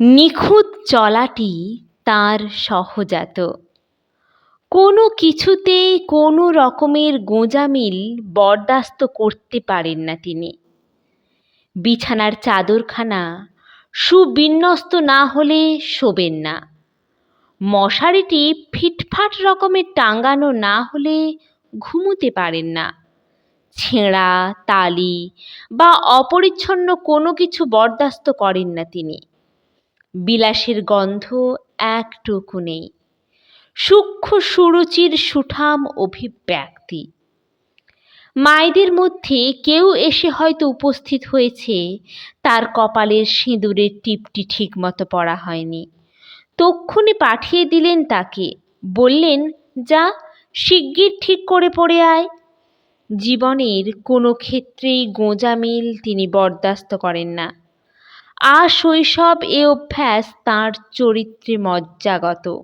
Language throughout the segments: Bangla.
নিখুঁত চলাটি তার সহজাত। কোনো কিছুতেই কোনো রকমের গোঁজামিল বরদাস্ত করতে পারেন না তিনি। বিছানার চাদরখানা সুবিন্যস্ত না হলে শোবেন না। মশারিটি ফিটফাট রকমের টাঙানো না হলে ঘুমুতে পারেন না। ছেঁড়া, তালি বা অপরিচ্ছন্ন কোনো কিছু বরদাস্ত করেন না তিনি। বিলাসের গন্ধ একটুকু নেই। সূক্ষ্ম সুরুচির সুঠাম অভিব্যক্তি। মায়েদের মধ্যে কেউ এসে হয়তো উপস্থিত হয়েছে, তার কপালের সিঁদুরের টিপটি ঠিক মতো পড়া হয়নি। তক্ষুনি পাঠিয়ে দিলেন তাকে, বললেন, যা, শিগগির ঠিক করে পড়ে আয়। জীবনের কোনো ক্ষেত্রেই গোঁজামিল তিনি বরদাস্ত করেন না। আশৈশব এ অভ্যাস তাঁর চরিত্রে মজ্জাগত।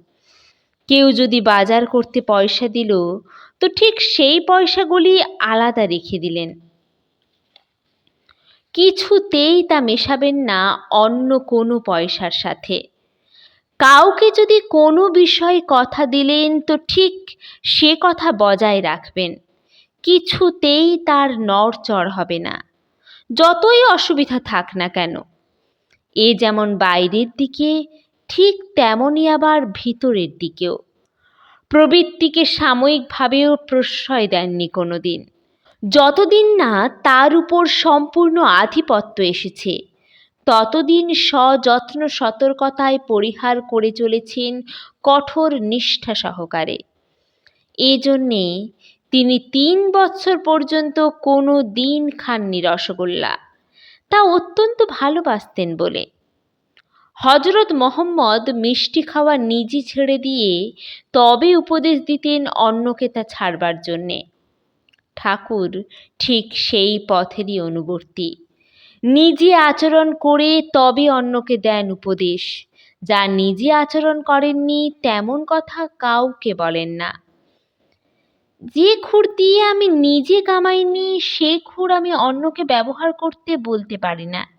কেউ যদি বাজার করতে পয়সা দিল, তো ঠিক সেই পয়সাগুলি আলাদা রেখে দিলেন। কিছুতেই তা মেশাবেন না অন্য কোনো পয়সার সাথে। কাউকে যদি কোনো বিষয়ে কথা দিলেন, তো ঠিক সে কথা বজায় রাখবেন। কিছুতেই তার নড়চড় হবে না। যতই অসুবিধা থাক না কেন, এ যেমন বাইরের দিকে ঠিক তেমনই আবার ভিতরের দিকেও। প্রবৃত্তিকে সাময়িকভাবেও প্রশ্রয় দেননি কোনো দিন যতদিন না তার উপর সম্পূর্ণ আধিপত্য এসেছে, ততদিন সযত্ন সতর্কতায় পরিহার করে চলেছেন কঠোর নিষ্ঠা সহকারে। এজন্যে তিনি তিন বছর পর্যন্ত কোনো দিন খাননি রসগোল্লা। তা অত্যন্ত ভালোবাসতেন বলে। হজরত মোহাম্মদ মিষ্টি খাওয়া নিজে ছেড়ে দিয়ে তবে উপদেশ দিতেন অন্যকে তা ছাড়বার জন্যে। ঠাকুর ঠিক সেই পথেরই অনুবর্তী। নিজে আচরণ করে তবে অন্যকে দেন উপদেশ। যা নিজে আচরণ করেননি তেমন কথা কাউকে বলেন না। যে খুর দিয়ে আমি নিজে কামাইনি, সে খুর আমি অন্যকে ব্যবহার করতে বলতে পারি না।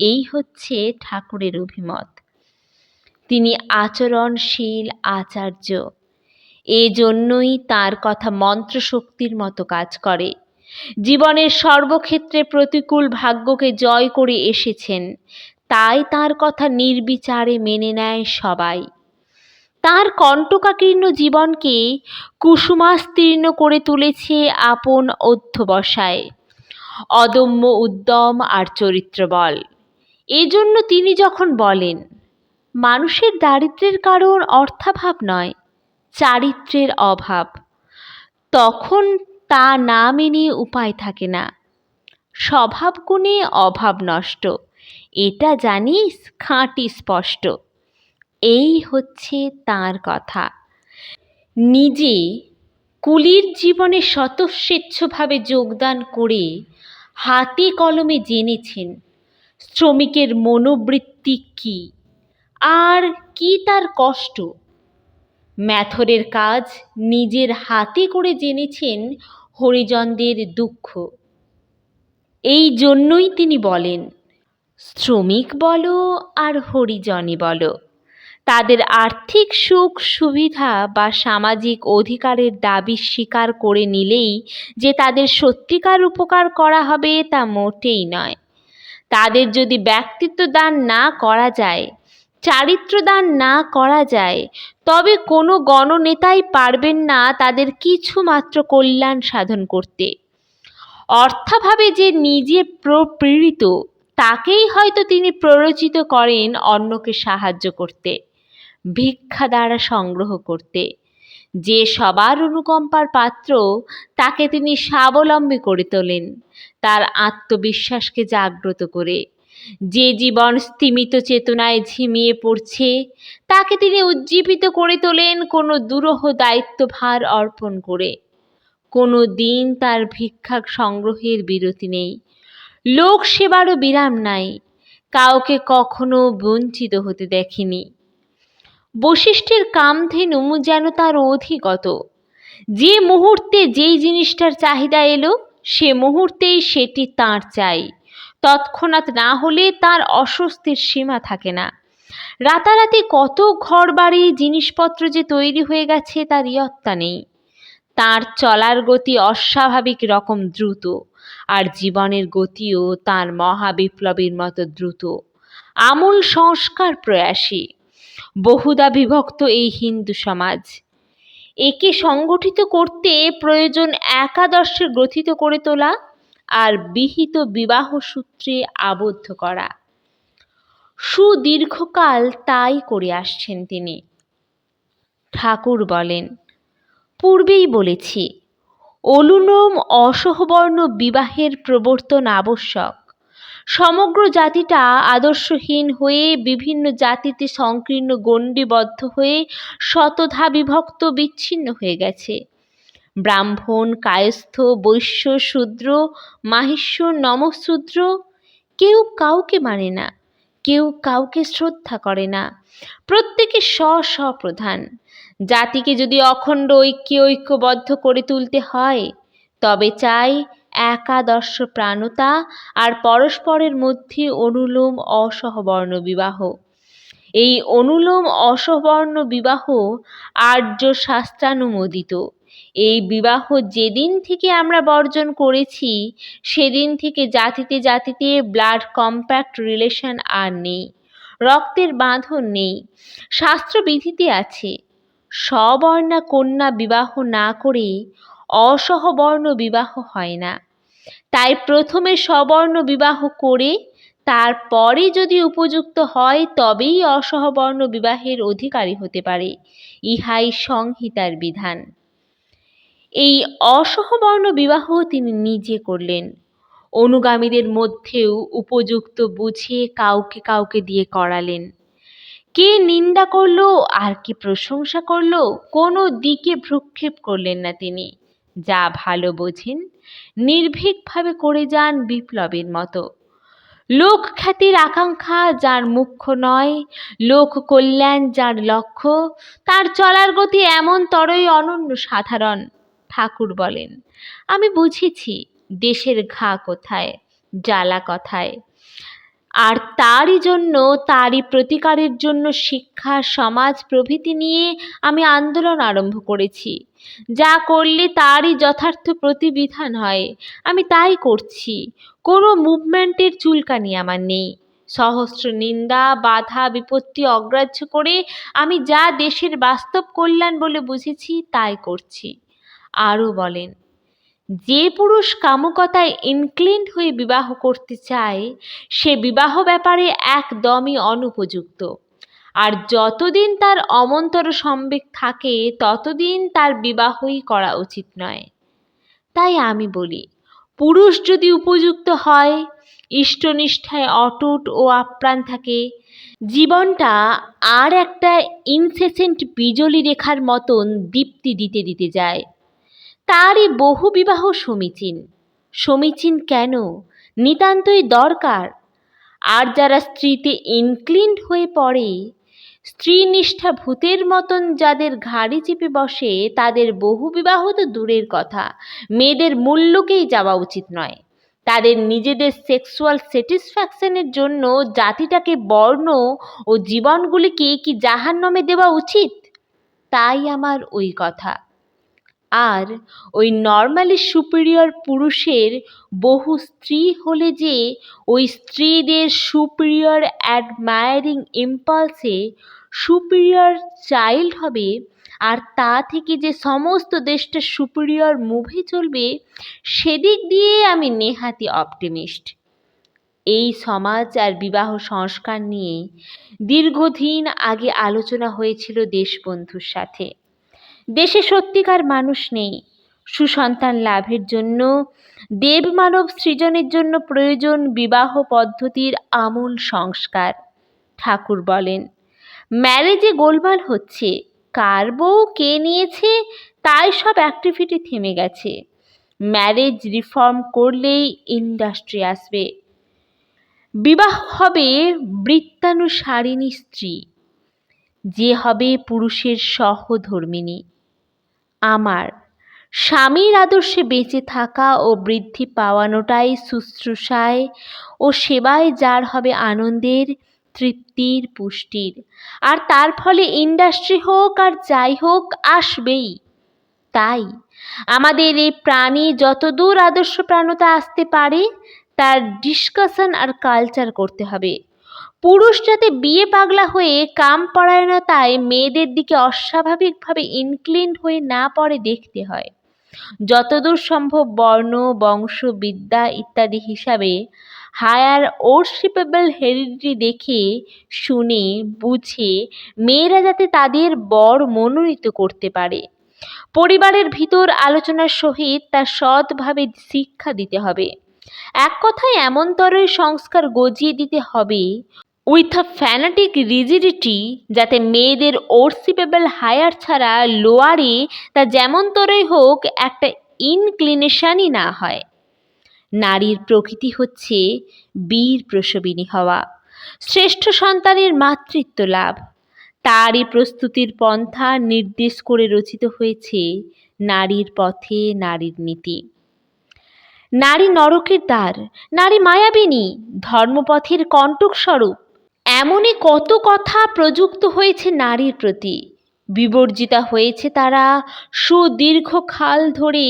এই হচ্ছে ঠাকুরের অভিমত। তিনি আচরণশীল, আচার্য। এজন্যই তার কথা মন্ত্রশক্তির মতো কাজ করে। জীবনের সর্বক্ষেত্রে প্রতিকূল ভাগ্যকে জয় করে এসেছেন। তাই তার কথা নির্বিচারে মেনে নেয় সবাই। তার কণ্টকাকীর্ণ জীবনকে কুসুমাস্তীর্ণ করে তুলেছে আপন অধ্যবসায়। অদম্য উদ্যম আর চরিত্রবল। এজন্য তিনি যখন বলেন, মানুষের দারিদ্রের কারণ অর্থাভাব নয়, চারিত্রের অভাব, তখন তা না মেনে উপায় থাকে না। স্বভাব গুণে অভাব নষ্ট, এটা জানিস খাঁটি স্পষ্ট। এই হচ্ছে তার কথা। নিজে কুলির জীবনে স্বতঃস্বেচ্ছভাবে যোগদান করে হাতে কলমে জেনেছেন শ্রমিকের মনোবৃত্তি কী? আর কি তার কষ্ট? ম্যাথরের কাজ নিজের হাতে করে জেনেছেন হরিজনদের দুঃখ। এই জন্যই তিনি বলেন, শ্রমিক বলো আর হরিজনই বলো। তাদের আর্থিক সুখ, সুবিধা বা সামাজিক অধিকারের দাবি স্বীকার করে নিলেই যে তাদের সত্যিকার উপকার করা হবে তা মোটেই নয়। তাদের যদি ব্যক্তিত্ব দান না করা যায়, চারিত্র দান না করা যায়, তবে কোনো গণনেতাই পারবেন না তাদের কিছু মাত্র কল্যাণ সাধন করতে। অর্থাভাবে যে নিজে প্রপীড়িত, তাকেই হয়তো তিনি প্ররোচিত করেন অন্যকে সাহায্য করতে, ভিক্ষা দ্বারা সংগ্রহ করতে। যে সবার অনুকম্পার পাত্র, তাকে তিনি স্বাবলম্বী করে তোলেন। তার আত্মবিশ্বাসকে জাগ্রত করে। যে জীবন স্তিমিত চেতনায় ঝিমিয়ে পড়ছে, তাকে তিনি উজ্জীবিত করে তোলেন কোনো দুরূহ দায়িত্বভার অর্পণ করে। কোনো দিন তার ভিক্ষা সংগ্রহের বিরতি নেই। লোক সেবারও বিরাম নাই। কাউকে কখনো বঞ্চিত হতে দেখেনি। বশিষ্ঠের কামধেনু যেন তার অধিগত। যে মুহূর্তে যেই জিনিসটার চাহিদা এলো, সে মুহূর্তেই সেটি তার চাই। তৎক্ষণাৎ না হলে তার অস্বস্তির সীমা থাকে না। রাতারাতি কত ঘর বাড়ি জিনিসপত্র যে তৈরি হয়ে গেছে তার ইয়ত্তা নেই। তার চলার গতি অস্বাভাবিক রকম দ্রুত, আর জীবনের গতিও তার মহাবিপ্লবীর মতো দ্রুত। আমূল সংস্কার প্রয়াসী। বহুদা বিভক্ত এই হিন্দু সমাজ। একে সংগঠিত করতে প্রয়োজন একাদর্শে গ্রথিত করে তোলা আর বিহিত বিবাহ সূত্রে আবদ্ধ করা। সুদীর্ঘকাল তাই করে আসছেন তিনি। ঠাকুর বলেন, পূর্বেই বলেছি অলুনম অসহবর্ণ বিবাহের প্রবর্তন আবশ্যক। সমগ্র জাতিটা আদর্শহীন হয়ে বিভিন্ন জাতিতে সংকীর্ণ গণ্ডিবদ্ধ হয়ে শতধা বিভক্ত বিচ্ছিন্ন হয়ে গেছে। ব্রাহ্মণ, কায়স্থ, বৈশ্য, শূদ্র মাহিষ্য নমশূদ্র কেউ কাউকে মানে না, কেউ কাউকে শ্রদ্ধা করে না। প্রত্যেকে স্ব স্বপ্রধান জাতিকে যদি অখণ্ড ঐক্যে ঐক্যবদ্ধ করে তুলতে হয়, তবে চাই একাদর্শ প্রাণতা আর পরস্পরের মধ্যে অনুলোম অসহবর্ণ বিবাহ। এই অনুলোম অসবর্ণ বিবাহ আর্য শাস্ত্রানুমোদিত এই বিবাহ যেদিন থেকে আমরা বর্জন করেছি, সেদিন থেকে জাতিতে জাতিতে ব্লাড কম্প্যাক্ট রিলেশন আর নেই, রক্তের বাঁধন নেই, শাস্ত্রবিধিতে আছে সবর্ণা কন্যা বিবাহ না করে অসহবর্ণ বিবাহ হয় না। তাই প্রথমে সবর্ণ বিবাহ করে তারপরে যদি উপযুক্ত হয়, তবেই অসহবর্ণ বিবাহের অধিকারী হতে পারে। ইহাই সংহিতার বিধান। এই অসহবর্ণ বিবাহ তিনি নিজে করলেন। অনুগামীদের মধ্যেও উপযুক্ত বুঝে কাউকে কাউকে দিয়ে করালেন। কে নিন্দা করল, আর কি প্রশংসা করল, কোনো দিকে ভ্রুক্ষেপ করলেন না তিনি। যা ভালো বোঝেন, নির্ভীকভাবে করে যান বিপ্লবের মতো। লোক খ্যাতির আকাঙ্ক্ষা যার মুখ্য নয়, লোক কল্যাণ যার লক্ষ্য, তার চলার গতি এমন তরই অনন্য সাধারণ, ঠাকুর বলেন। আমি বুঝেছি দেশের ঘা কোথায়, জ্বালা কথায়। আর তারই জন্য, তারই প্রতিকারের জন্য শিক্ষা, সমাজ প্রভৃতি নিয়ে আমি আন্দোলন আরম্ভ করেছি। যা করলে তারই যথার্থ প্রতিবিধান হয়। আমি তাই করছি। কোনো মুভমেন্টের চুলকানি আমার নেই। সহস্র নিন্দা, বাধা, বিপত্তি অগ্রাহ্য করে আমি যা দেশের বাস্তব কল্যাণ বলে বুঝেছি, তাই করছি। আরও বলেন যে পুরুষ কামুকতায় ইনক্লিন হয়ে বিবাহ করতে চায়, সে বিবাহ ব্যাপারে একদমই অনুপযুক্ত। আর যতদিন তার অমন্তর সম্বেক থাকে, ততদিন তার বিবাহই করা উচিত নয়। তাই আমি বলি, পুরুষ যদি উপযুক্ত হয়, ইষ্টনিষ্ঠায় অটুট ও আপ্রাণ থাকে, জীবনটা আর একটা ইনসেসেন্ট বিজলি রেখার মতন দীপ্তি দিতে দিতে যায়। তারই বহু বিবাহ সমীচীন। সমীচীন কেন? নিতান্তই দরকার। আর যারা স্ত্রীতে ইনক্লিন হয়ে পড়ে স্ত্রী নিষ্ঠা ভূতের মতন যাদের ঘাড়ি চেপে বসে, তাদের বহু বিবাহ তো দূরের কথা। মেয়েদের মূল্যকেই যাওয়া উচিত নয়। তাদের নিজেদের সেক্সুয়াল স্যাটিসফ্যাকশনের জন্য জাতিটাকে বর্ণ ও জীবনগুলিকে কি জাহান্নমে দেওয়া উচিত? তাই আমার ওই কথা। আর ওই নর্মালি সুপিরিয়র পুরুষের বহু স্ত্রী হলে যে ওই স্ত্রীদের সুপিরিয়র অ্যাডমায়ারিং ইম্পালসে সুপিরিয়র চাইল্ড হবে আর তা থেকে যে সমস্ত দেশটা সুপিরিয়র মুভে চলবে, সেদিক দিয়ে আমি নেহাতি অপটিমিস্ট এই সমাজ আর বিবাহ সংস্কার নিয়ে দীর্ঘদিন আগে আলোচনা হয়েছিল দেশবন্ধুর সাথে। দেশে সত্যিকার মানুষ নেই। সুসন্তান লাভের জন্য, দেব মানব সৃজনের জন্য প্রয়োজন বিবাহ পদ্ধতির আমূল সংস্কার। ঠাকুর বলেন, ম্যারেজে গোলমাল হচ্ছে, কার বউ কে নিয়েছে, তাই সব অ্যাক্টিভিটি থেমে গেছে। ম্যারেজ রিফর্ম করলেই ইন্ডাস্ট্রি আসবে। বিবাহ হবে বৃত্তানুসারিণী স্ত্রী। যে হবে পুরুষের সহধর্মিণী। আমার। স্বামীর আদর্শে বেঁচে থাকা ও বৃদ্ধি পাওয়ানোটাই শুশ্রূষায় ও সেবায় যার হবে আনন্দের, তৃপ্তির পুষ্টির। আর তার ফলে ইন্ডাস্ট্রি হোক আর যাই হোক, আসবেই। তাই আমাদের এই প্রাণী যতদূর আদর্শ প্রাণতা আসতে পারে, তার ডিসকাশন আর কালচার করতে হবে। পুরুষ যাতে বিয়ে পাগলা হয়ে কাম পরায়ণতায় মেয়েদের দিকে অস্বাভাবিকভাবে ইনক্লিন হয়ে না পড়ে দেখতে হয়। যতদূর সম্ভব বর্ণ, বংশ, বিদ্যা ইত্যাদি হিসাবে হায়ার ওরশিপেবল হেরিডিটি দেখে, শুনে, বুঝে মেয়েরা যাতে তাদের বর মনোনীত করতে পারে। পরিবারের ভিতর আলোচনার সহিত তার সৎভাবে শিক্ষা দিতে হবে। এক কথায় এমনতরই সংস্কার গজিয়ে দিতে হবে উইথ আ ফ্যানাটিক রিজিডিটি যাতে মেয়েদের ওরসিপেবল হায়ার ছাড়া লোয়ারে তা যেমন তরই হোক একটা ইনক্লিনেশনই না হয়। নারীর প্রকৃতি হচ্ছে বীর প্রসবিনী হওয়া। শ্রেষ্ঠ সন্তানের মাতৃত্ব লাভ। তারই প্রস্তুতির পন্থা নির্দেশ করে রচিত হয়েছে নারীর পথে নারীর নীতি। নারী নরকের দ্বার, নারী মায়াবিনী, ধর্মপথের কণ্টক স্বরূপ এমনই কত কথা প্রযুক্ত হয়েছে নারীর প্রতি। বিবর্জিতা হয়েছে তারা সুদীর্ঘ খাল ধরে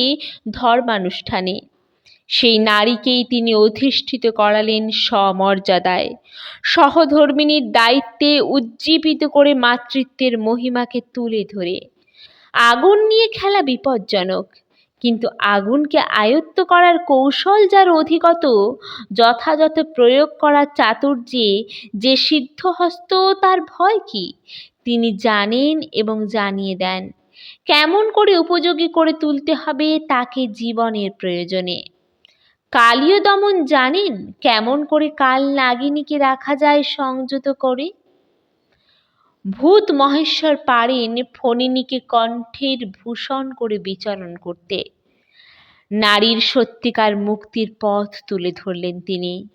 ধর্মানুষ্ঠানে। সেই নারীকেই তিনি অধিষ্ঠিত করালেন সমর্যাদায়। সহধর্মিনীর দায়িত্বে উজ্জীবিত করে মাতৃত্বের মহিমাকে তুলে ধরে। আগুন নিয়ে খেলা বিপজ্জনক। কিন্তু আগুনকে আয়ত্ত করার কৌশল যার অধিগত, যথাযথ প্রয়োগ করার চাতুর্যে যে সিদ্ধহস্ত তার ভয় কি? তিনি জানেন এবং জানিয়ে দেন, কেমন করে উপযোগী করে তুলতে হবে তাকে জীবনের প্রয়োজনে। কালীয় দমন জানেন কেমন করে কাল নাগিনীকে রাখা যায় সংযত করে? ভূত মহেশ্বর পারেন ফণিনীকে কণ্ঠের ভূষণ করে বিচরণ করতে। নারীর সত্যিকার মুক্তির পথ তুলে ধরলেন তিনি।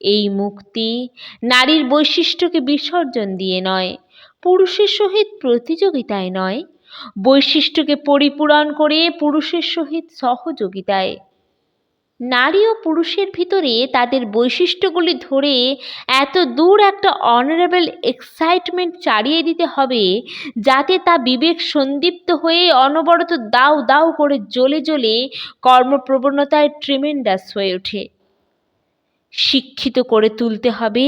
এই মুক্তি নারীর বৈশিষ্ট্যকে বিসর্জন দিয়ে নয়, পুরুষের সহিত প্রতিযোগিতায় নয়, বৈশিষ্ট্যকে পরিপূরণ করে পুরুষের সহিত সহযোগিতায়। নারী ও পুরুষের ভিতরে তাদের বৈশিষ্ট্যগুলি ধরে এত দূর একটা অনারেবল এক্সাইটমেন্ট চালিয়ে দিতে হবে যাতে তা বিবেক সন্দীপ্ত হয়ে অনবরত দাউ দাউ করে জ্বলে জ্বলে কর্মপ্রবণতায় ট্রিমেন্ডাস হয়ে ওঠে। শিক্ষিত করে তুলতে হবে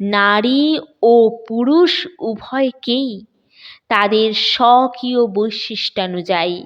নারী ও পুরুষ উভয়কেই তাদের স্বকীয় বৈশিষ্ট্যানুযায়ী।